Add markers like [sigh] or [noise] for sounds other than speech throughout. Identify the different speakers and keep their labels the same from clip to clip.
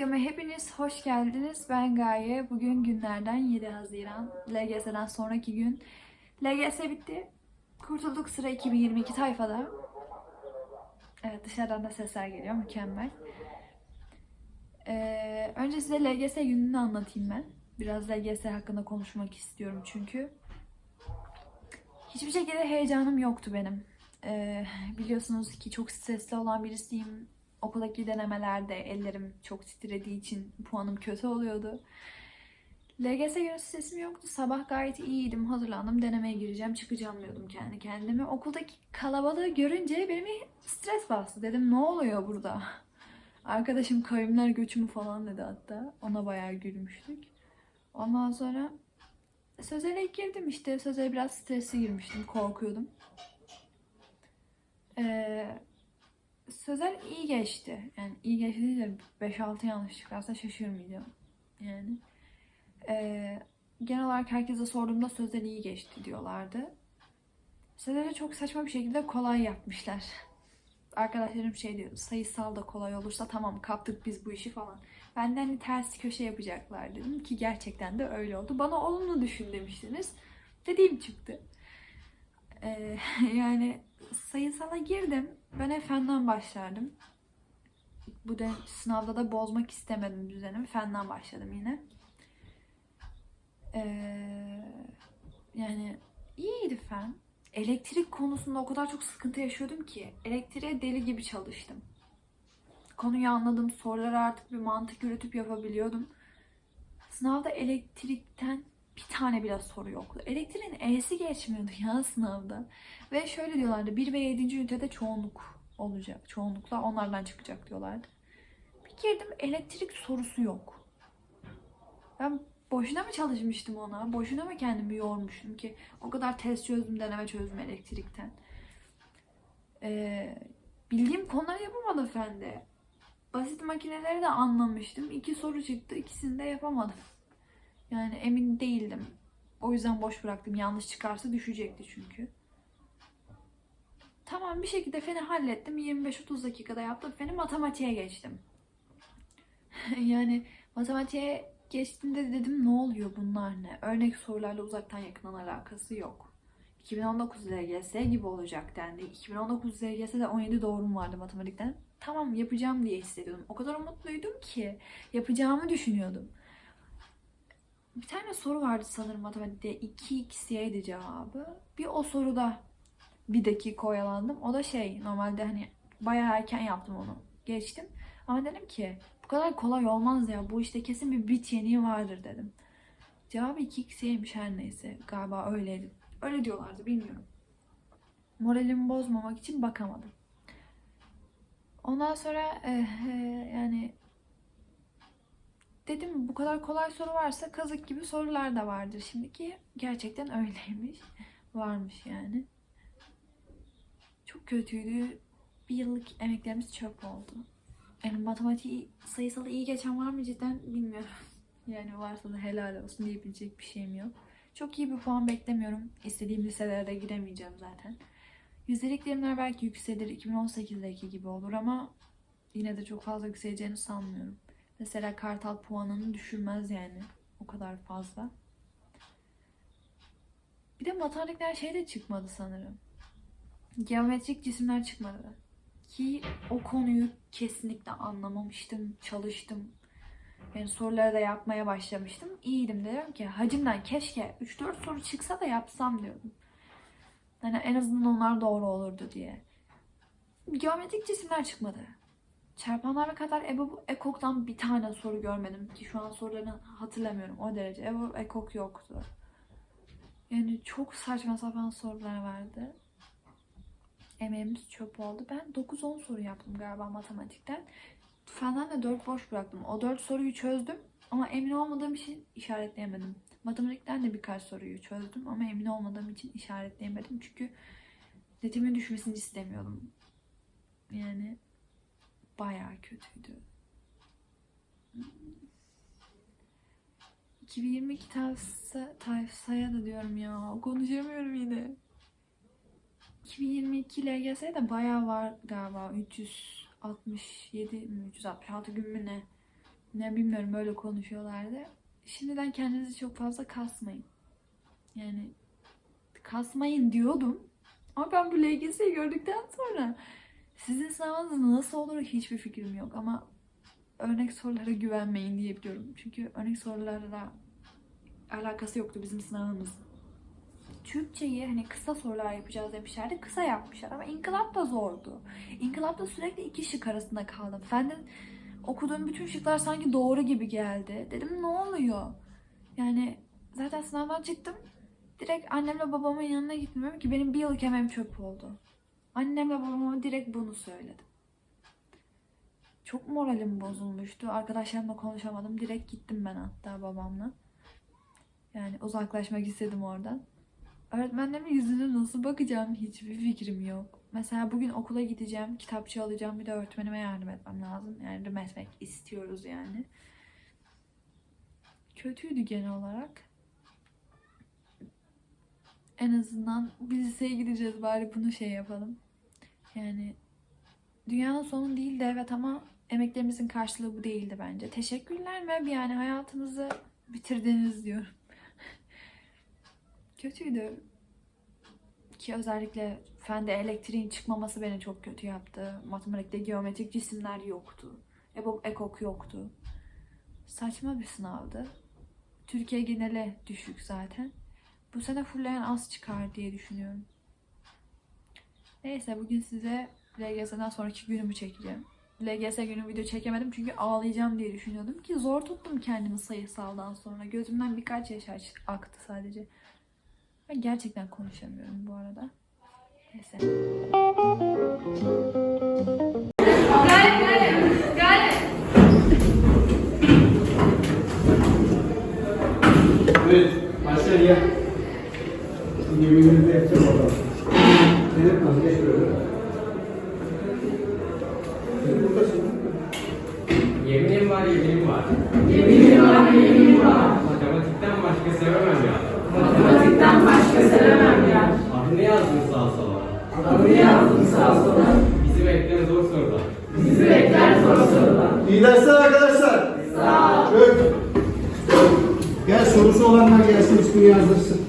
Speaker 1: Videoma hepiniz hoş geldiniz. Ben Gaye. Bugün günlerden 7 Haziran. LGS'den sonraki gün. LGS bitti. Kurtulduk sıra 2022 tayfada. Evet dışarıdan da sesler geliyor. Mükemmel. Ee, önce size LGS gününü anlatayım ben. Biraz LGS hakkında konuşmak istiyorum çünkü. Hiçbir şekilde heyecanım yoktu benim. Ee, biliyorsunuz ki çok stresli olan birisiyim. Okuldaki denemelerde ellerim çok titrediği için puanım kötü oluyordu. LGS günü stresim yoktu. Sabah gayet iyiydim. Hazırlandım. Denemeye gireceğim. Çıkacağım diyordum kendi kendime. Okuldaki kalabalığı görünce benim stres bastı. Dedim ne oluyor burada? Arkadaşım kavimler göçümü falan dedi hatta. Ona bayağı gülmüştük. Ondan sonra Sözel'e girdim işte. Sözel'e biraz stresli girmiştim. Korkuyordum. Ee, Sözel iyi geçti. Yani iyi geçti değil de 5-6 yanlış çıkarsa şaşırmayacağım. Yani. Ee, genel olarak herkese sorduğumda Sözel iyi geçti diyorlardı. Sözel'e çok saçma bir şekilde kolay yapmışlar. Arkadaşlarım şey diyor, sayısal da kolay olursa tamam kaptık biz bu işi falan. Benden hani ters köşe yapacaklar dedim ki gerçekten de öyle oldu. Bana olumlu düşün demiştiniz. Dediğim çıktı. Ee, [laughs] yani sayısala girdim. Ben hep fenden başlardım. Bu da sınavda da bozmak istemedim düzenimi. Fenden başladım yine. Ee, yani iyiydi fen. Elektrik konusunda o kadar çok sıkıntı yaşıyordum ki elektriğe deli gibi çalıştım. Konuyu anladım. Soruları artık bir mantık yürütüp yapabiliyordum. Sınavda elektrikten bir tane bile soru yoktu. Elektriğin E'si geçmiyordu ya [laughs] sınavda. Ve şöyle diyorlardı 1 ve 7. ünitede çoğunluk olacak. Çoğunlukla onlardan çıkacak diyorlardı. Bir girdim elektrik sorusu yok. Ben boşuna mı çalışmıştım ona? Boşuna mı kendimi yormuştum ki? O kadar test çözdüm, deneme çözdüm elektrikten. Ee, bildiğim konuları yapamadım fende. Basit makineleri de anlamıştım. İki soru çıktı. ikisini de yapamadım. Yani emin değildim. O yüzden boş bıraktım. Yanlış çıkarsa düşecekti çünkü. Tamam bir şekilde feni hallettim. 25-30 dakikada yaptım. Feni matematiğe geçtim. [laughs] yani matematiğe geçtiğimde dedim ne oluyor bunlar ne? Örnek sorularla uzaktan yakından alakası yok. 2019 LGS gibi olacak dendi. 2019 LGS'de 17 doğrum vardı matematikten. Tamam yapacağım diye hissediyordum. O kadar umutluydum ki yapacağımı düşünüyordum. Bir tane soru vardı sanırım matematikte. 2x'ydi cevabı. Bir o soruda bir dakika oyalandım. O da şey normalde hani bayağı erken yaptım onu. Geçtim. Ama dedim ki bu kadar kolay olmaz ya. Bu işte kesin bir bit yeniği vardır dedim. Cevabı 2x'ymiş her neyse. Galiba öyleydi. Öyle diyorlardı bilmiyorum. Moralimi bozmamak için bakamadım. Ondan sonra eh, eh, yani dedim bu kadar kolay soru varsa kazık gibi sorular da vardır. Şimdiki gerçekten öyleymiş. [laughs] Varmış yani. Çok kötüydü. Bir yıllık emeklerimiz çöp oldu. Yani matematiği sayısalı iyi geçen var mı cidden bilmiyorum. [laughs] Yani varsa da helal olsun diyebilecek bir şeyim yok. Çok iyi bir puan beklemiyorum. İstediğim liselere giremeyeceğim zaten. Yüzdelik dilimler belki yükselir. 2018'deki gibi olur ama yine de çok fazla yükseleceğini sanmıyorum. Mesela Kartal puanını düşürmez yani. O kadar fazla. Bir de matematikler şey de çıkmadı sanırım. Geometrik cisimler çıkmadı. Ki o konuyu kesinlikle anlamamıştım, çalıştım. Yani soruları da yapmaya başlamıştım. İyiydim dedim ki hacimden keşke 3-4 soru çıksa da yapsam diyordum. Yani en azından onlar doğru olurdu diye. Geometrik cisimler çıkmadı. Çarpanlar ve kadar Ebo Ekok'tan bir tane soru görmedim ki şu an sorularını hatırlamıyorum o derece. Ebo Ekok yoktu. Yani çok saçma sapan sorular vardı. Emeğimiz çöp oldu. Ben 9-10 soru yaptım galiba matematikten. Fenden de 4 boş bıraktım. O 4 soruyu çözdüm ama emin olmadığım için işaretleyemedim. Matematikten de birkaç soruyu çözdüm ama emin olmadığım için işaretleyemedim. Çünkü netimin düşmesini istemiyordum. Yani bayağı kötüydü. 2022 tayfsa, tayfsaya da diyorum ya. Konuşamıyorum yine. 2022 LGS de bayağı var galiba. 300 367 mi 366 gün mü ne? Ne bilmiyorum öyle konuşuyorlardı. Şimdiden kendinizi çok fazla kasmayın. Yani kasmayın diyordum. Ama ben bu LGS'yi gördükten sonra sizin sınavınız nasıl olur hiçbir fikrim yok. Ama örnek sorulara güvenmeyin diyebiliyorum. Çünkü örnek sorularla alakası yoktu bizim sınavımız. Türkçeyi hani kısa sorular yapacağız demişlerdi. Kısa yapmışlar ama inkılap da zordu. İnkılapta sürekli iki şık arasında kaldım. Fenden okuduğum bütün şıklar sanki doğru gibi geldi. Dedim ne oluyor? Yani zaten sınavdan çıktım. Direkt annemle babamın yanına gittim. Dedim ki benim bir yıllık emeğim çöp oldu. Annemle babama direkt bunu söyledim. Çok moralim bozulmuştu. Arkadaşlarımla konuşamadım. Direkt gittim ben hatta babamla. Yani uzaklaşmak istedim oradan. Öğretmenlerimin yüzüne nasıl bakacağım hiçbir fikrim yok. Mesela bugün okula gideceğim, kitapçı alacağım, bir de öğretmenime yardım etmem lazım. Yardım etmek istiyoruz yani. Kötüydü genel olarak. En azından biz liseye gideceğiz bari bunu şey yapalım. Yani dünyanın sonu değildi evet ama emeklerimizin karşılığı bu değildi bence. Teşekkürler ve yani hayatınızı bitirdiniz diyorum. [laughs] Kötüydü. Ki özellikle fende elektriğin çıkmaması beni çok kötü yaptı. Matematikte geometrik cisimler yoktu. EBOB, EKOK yoktu. Saçma bir sınavdı. Türkiye geneli düşük zaten. Bu sene fullleyen az çıkar diye düşünüyorum. Neyse bugün size LGS'den sonraki günümü çekeceğim. LGS günü video çekemedim çünkü ağlayacağım diye düşünüyordum ki zor tuttum kendimi sayısaldan sonra. Gözümden birkaç yaş aktı sadece. Ben gerçekten konuşamıyorum bu arada. Neyse.
Speaker 2: Sola. Adını yazdım sağa sola. Bizi bekler zor sorular.
Speaker 3: İyi dersler arkadaşlar. Sağ ol. Çök. Gel sorusu olanlar gelsin ismini yazdırsın.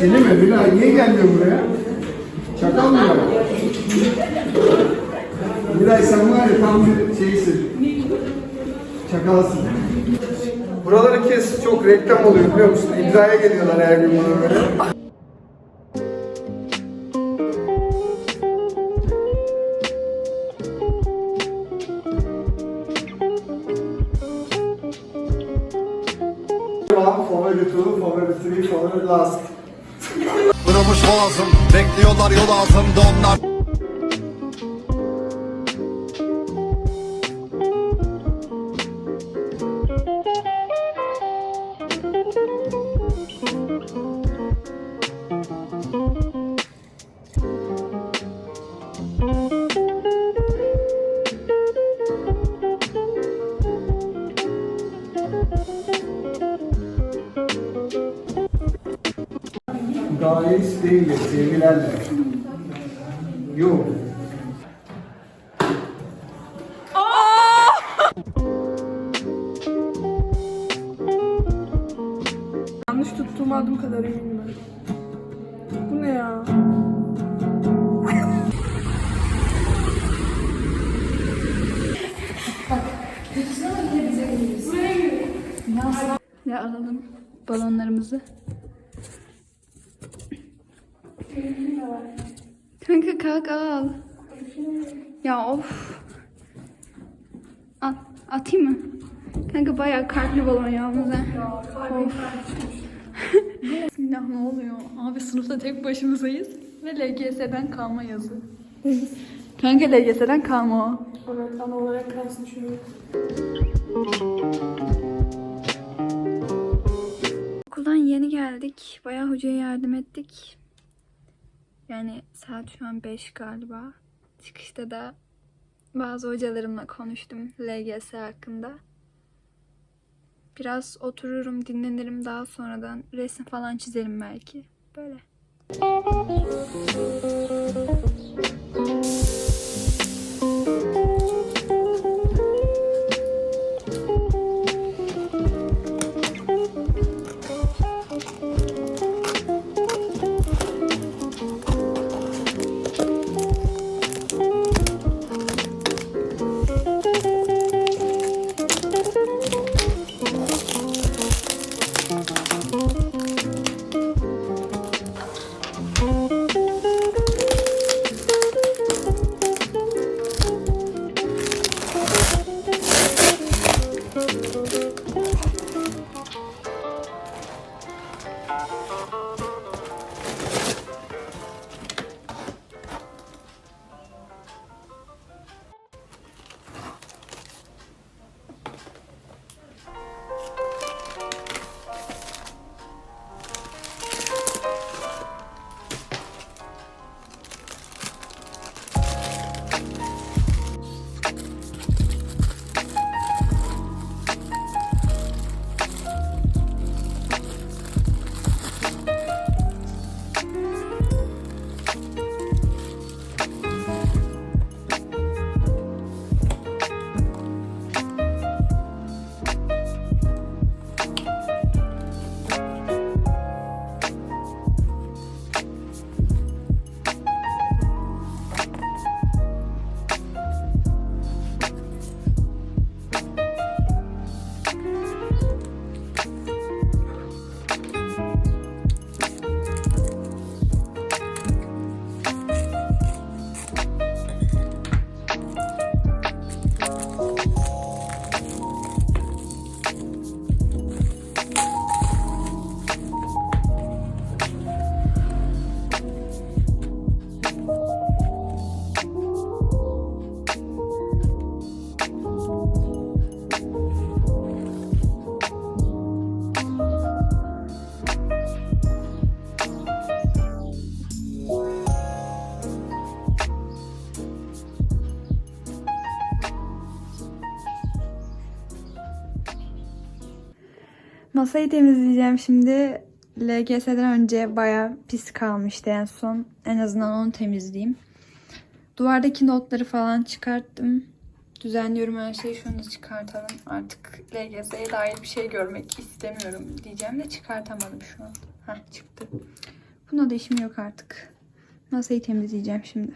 Speaker 3: Seni mi? Bilal niye gelmiyorsun buraya? Çakal mı ya? Bilal sen var ya tam bir şeysin. Çakalsın. Buraları kes çok reklam oluyor biliyor musun? İmzaya geliyorlar her gün buna böyle. Favori two, favori three, favori last.
Speaker 4: Kırılmış boğazım Bekliyorlar yol ağzımda onlar
Speaker 3: Gayet değil, sevgilerle. Yok.
Speaker 5: Alalım balonlarımızı. Kanka kalk al. Ya of. Al, atayım mı? Kanka bayağı kalpli balon yalnız ha. Of. [laughs] Bismillah ne oluyor? Abi sınıfta tek başımızayız. Ve LGS'den kalma yazı. Kanka LGS'den kalma o.
Speaker 6: Evet, ana olarak kalsın şunu.
Speaker 5: Okuldan yeni geldik. Bayağı hocaya yardım ettik. Yani saat şu an 5 galiba. Çıkışta da bazı hocalarımla konuştum LGS hakkında. Biraz otururum, dinlenirim daha sonradan resim falan çizerim belki. Böyle.
Speaker 1: Masayı temizleyeceğim şimdi. LGS'den önce bayağı pis kalmıştı en son. En azından onu temizleyeyim. Duvardaki notları falan çıkarttım. Düzenliyorum her şeyi. Şunu çıkartalım. Artık LGS'ye dair bir şey görmek istemiyorum diyeceğim de çıkartamadım şu an. Heh çıktı. Buna da işim yok artık. Masayı temizleyeceğim şimdi.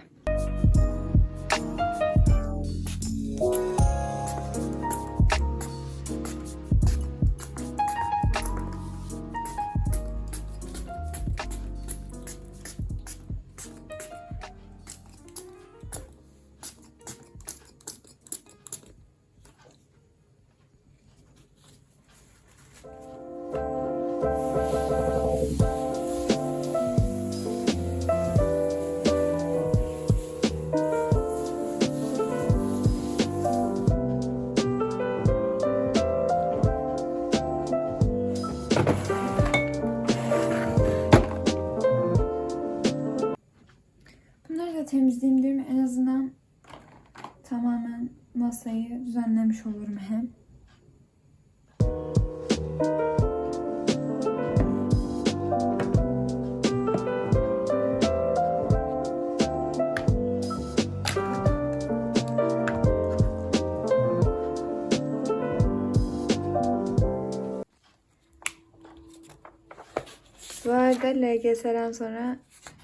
Speaker 1: Arada LGS'den sonra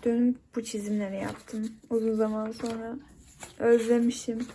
Speaker 1: dönüp bu çizimleri yaptım. Uzun zaman sonra. Özlemişim.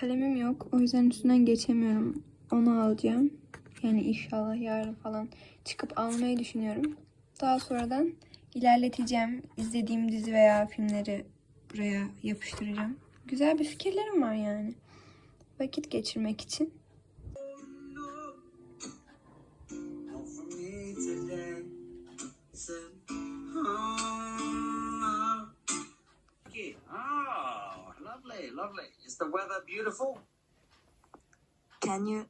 Speaker 1: Kalemim yok. O yüzden üstünden geçemiyorum. Onu alacağım. Yani inşallah yarın falan çıkıp almayı düşünüyorum. Daha sonradan ilerleteceğim. İzlediğim dizi veya filmleri buraya yapıştıracağım. Güzel bir fikirlerim var yani. Vakit geçirmek için.
Speaker 5: Lovely, lovely. The weather beautiful?
Speaker 7: Can you